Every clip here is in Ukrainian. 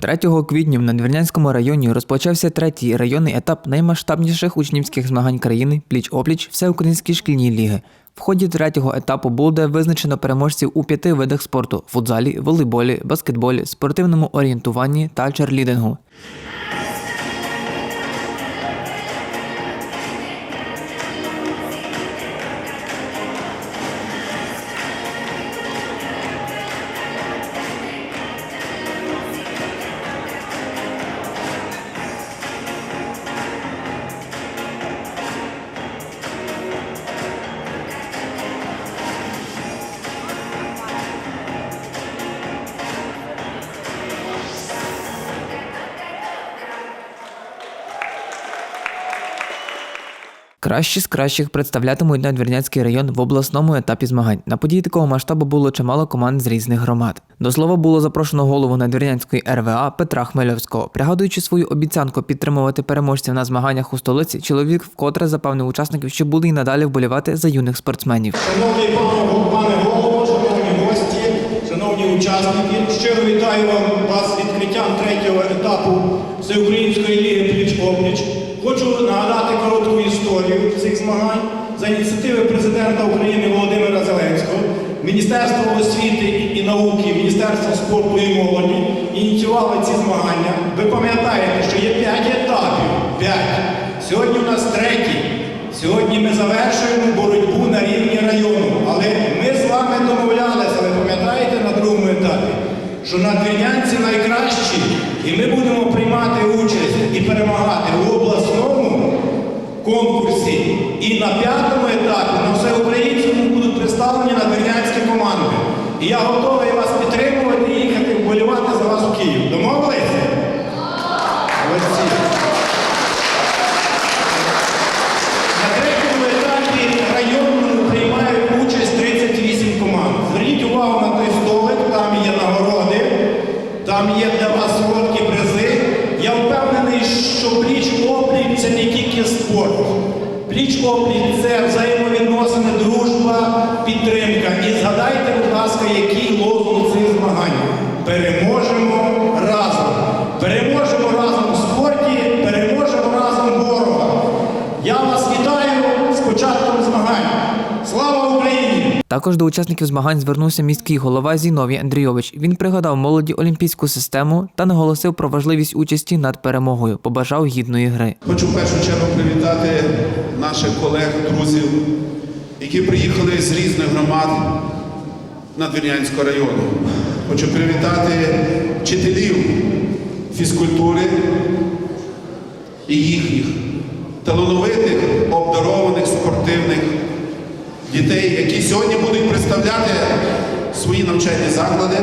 3 квітня в Надвірнянському районі розпочався третій районний етап наймасштабніших учнівських змагань країни пліч-опліч всеукраїнські шкільні ліги. В ході третього етапу буде визначено переможців у п'яти видах спорту: футзалі, волейболі, баскетболі, спортивному орієнтуванні та черлідингу. Кращі з кращих представлятимуть Надвірнянський район в обласному етапі змагань. На події такого масштабу було чимало команд з різних громад. До слова було запрошено голову Надвірнянської РВА Петра Хмельовського. Пригадуючи свою обіцянку підтримувати переможців на змаганнях у столиці, чоловік вкотре запевнив учасників, що буде й надалі вболівати за юних спортсменів. Шановний пане голово, шановні гості, шановні учасники, щиро вітаю вам вас з відкриттям третього етапу Всеукраїнської президента України Володимира Зеленського, Міністерство освіти і науки, Міністерство спорту і молоді ініціювали ці змагання. Ви пам'ятаєте, що є п'ять етапів. П'ять. Сьогодні у нас третій. Сьогодні ми завершуємо боротьбу на рівні району, але ми з вами домовлялися, ви пам'ятаєте на другому етапі, що надвірнянці найкращі, і ми будемо приймати участь і перемагати в обласному конкурсі. І на п'ятому етапі на всеукраїнському будуть представлені надвірнянські команди. І я готовий вас підтримувати їхати вболівати за вас у Київ. Домовилися? Молодці. На третьому етапі районному приймають участь 38 команд. Зверніть увагу на той столик, там є нагороди, там є для вас солодкі призи. Я впевнений, що пліч-опліч це не спорт. Пліч-опліч це взаємовідносини, дружба, підтримка. І згадайте, будь ласка, який лозунг цих змагань. Переможемо Також до учасників змагань звернувся міський голова Зіновій Андрійович. Він пригадав молоді олімпійську систему та наголосив про важливість участі над перемогою. Побажав гідної гри. Хочу в першу чергу привітати наших колег, друзів, які приїхали з різних громад Надвірнянського району. Хочу привітати вчителів фізкультури і їхніх талановитих, обдарованих, спортивних дітей, які сьогодні будуть представляти свої навчальні заклади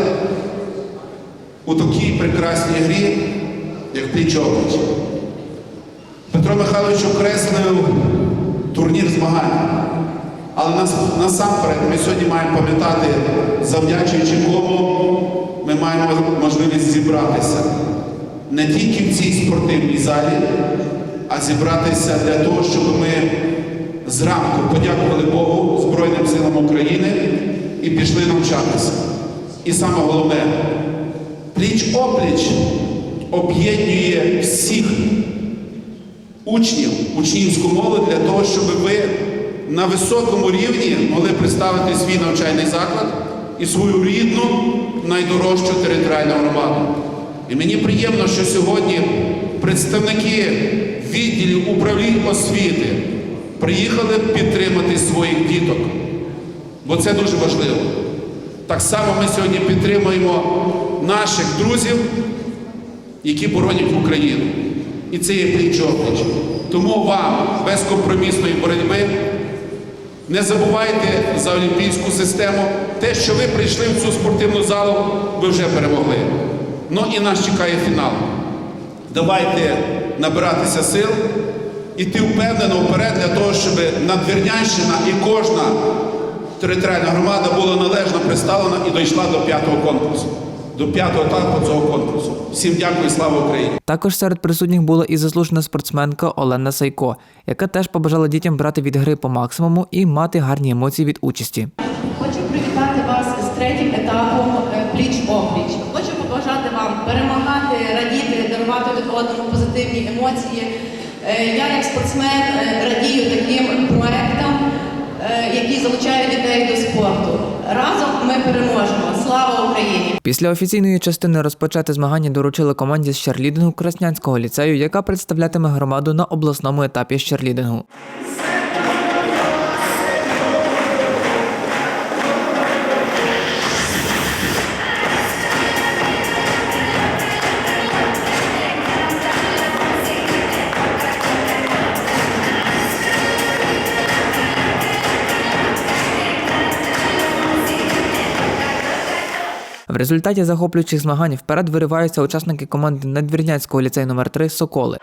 у такій прекрасній грі, як пліч-опліч. Петро Михайлович окреслив турнір змагань. Але нас, насамперед ми сьогодні маємо пам'ятати, завдячуючи кому ми маємо можливість зібратися не тільки в цій спортивній залі, а зібратися для того, щоб ми зранку подякували Богу Збройним силам України і пішли навчатися. І саме головне, пліч-опліч об'єднує всіх учнів, учнівську молодь для того, щоб ви на високому рівні могли представити свій навчальний заклад і свою рідну, найдорожчу територіальну громаду. І мені приємно, що сьогодні представники відділів управлінь освіти приїхали підтримати своїх діток, бо це дуже важливо. Так само ми сьогодні підтримуємо наших друзів, які боронять Україну. І це є пліч-опліч. Тому вам безкомпромісної боротьби не забувайте за олімпійську систему. Те, що ви прийшли в цю спортивну залу, ви вже перемогли. Ну і нас чекає фінал. Давайте набиратися сил, іти впевнено вперед для того, щоб Надвірнянщина і кожна територіальна громада була належно представлена і дійшла до п'ятого конкурсу, до п'ятого етапу цього конкурсу. Всім дякую, слава Україні! Також серед присутніх була і заслужена спортсменка Олена Сайко, яка теж побажала дітям брати від гри по максимуму і мати гарні емоції від участі. Хочу привітати вас з третім етапом е, пліч-опліч. Хочу побажати вам перемагати радіти, дарувати одному позитивні емоції. Е, Я як спортсмен е, радію таким проектам, е, які залучають дітей до спорту. Разом ми переможемо. Слава Україні! Після офіційної частини розпочати змагання доручили команді з черлідингу Краснянського ліцею, яка представлятиме громаду на обласному етапі з черлідингу. В результаті захоплюючих змагань вперед вириваються учасники команди Надвірнянського ліцею номер 3 Соколи.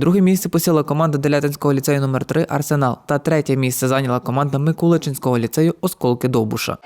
Друге місце посіла команда Делятинського ліцею номер 3 Арсенал та третє місце зайняла команда Микуличинського ліцею Осколки Довбуша.